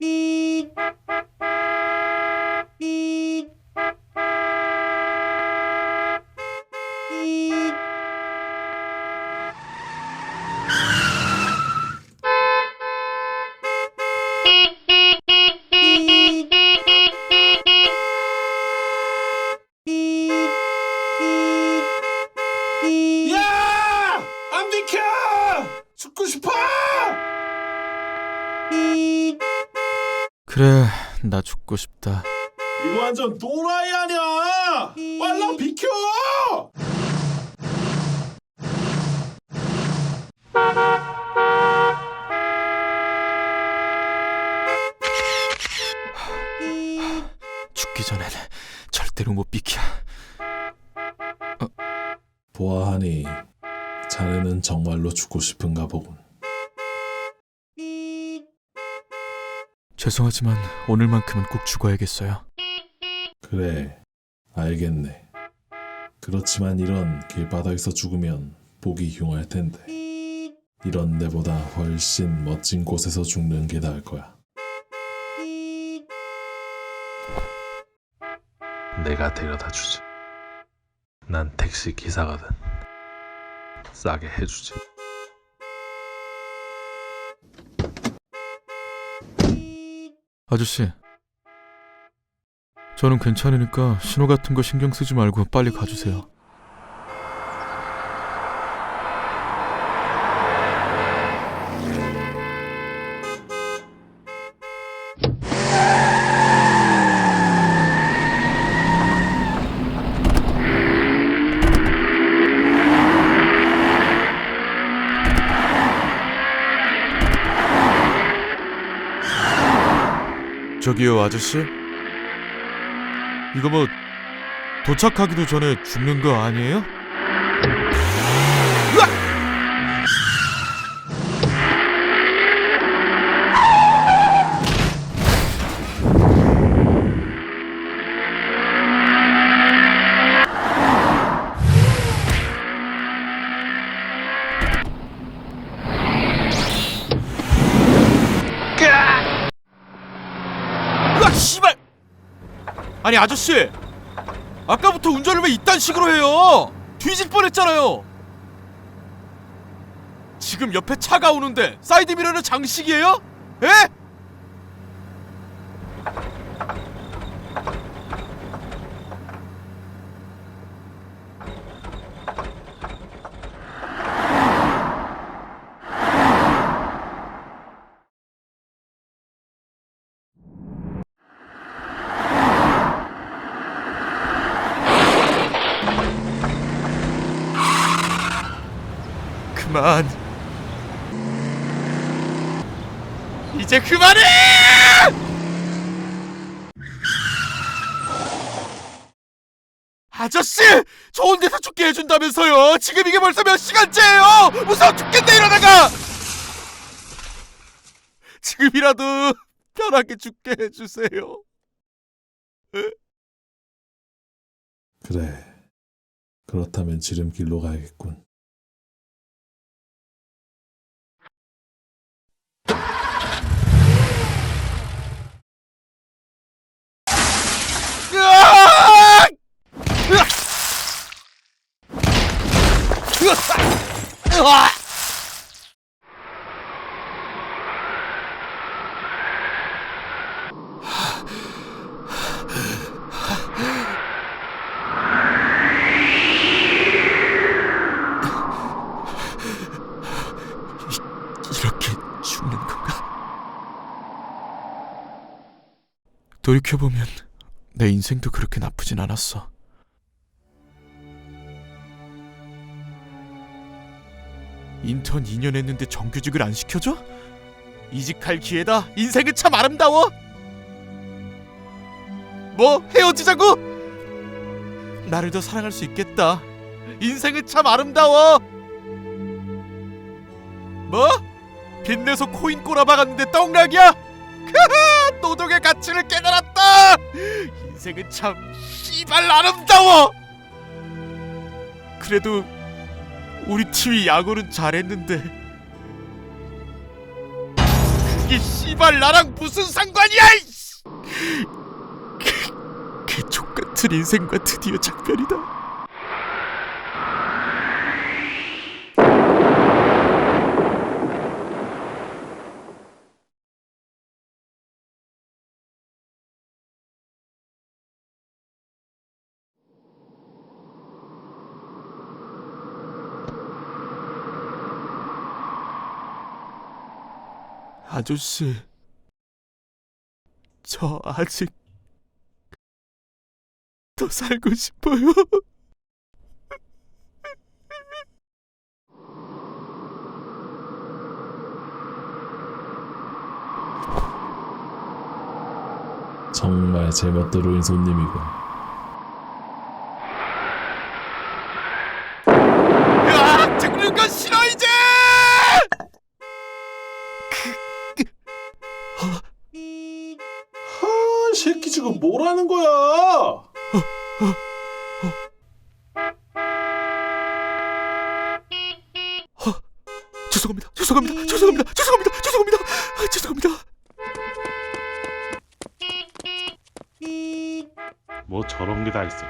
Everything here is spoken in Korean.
야! 그래, 나 죽고 싶다. 이거 완전 또라이 아니야! 빨랑 비켜! 죽기 전엔 절대로 못 비켜. 보아하니 자네는 정말로 죽고 싶은가 보군. 죄송하지만 오늘만큼은 꼭 죽어야겠어요. 그래, 알겠네. 그렇지만 이런 길바닥에서 죽으면 보기 흉할 텐데. 이런 데보다 훨씬 멋진 곳에서 죽는 게 나을 거야. 내가 데려다 주지. 난 택시 기사거든. 싸게 해주지. 아저씨. 저는 괜찮으니까 신호 같은 거 신경 쓰지 말고 빨리 가주세요. 저기요, 아저씨. 이거 뭐 도착하기도 전에 죽는 거 아니에요? 아니 아저씨! 아까부터 운전을 왜 이딴 식으로 해요? 뒤질 뻔했잖아요. 지금 옆에 차가 오는데 사이드 미러는 장식이에요? 에? 그만. 이제 그만해! 아저씨! 좋은 데서 죽게 해준다면서요! 지금 이게 벌써 몇 시간째예요! 무서워 죽겠네 이러다가! 지금이라도 편하게 죽게 해주세요. 그래. 그렇다면 지름길로 가야겠군. 으악! 으악! 으악! 으악! 이- 이렇게 죽는 건가? 돌이켜보면 내 인생도 그렇게 나쁘진 않았어. 인턴 2년 했는데 정규직을 안 시켜줘? 이직할 기회다. 인생은 참 아름다워. 뭐 헤어지자고? 나를 더 사랑할 수 있겠다. 인생은 참 아름다워. 뭐? 빚내서 코인 꼬라박았는데 떡락이야? 크흐, 노동의 가치를 깨달았다. 인생은 참 씨발 아름다워. 그래도 우리 팀이 야구는 잘했는데 이게 씨발 나랑 무슨 상관이야 그 족같은 인생과 드디어 작별이다 아저씨 저 아직 더 살고 싶어요. 정말 제멋대로인 손님이군. 야, 죽는 건 싫어 이제. 지금 뭐라는 거야? 죄송합니다. 죄송합니다. 죄송합니다. 죄송합니다. 죄송합니다. 아, 죄송합니다. 뭐 저런 게 다 있어.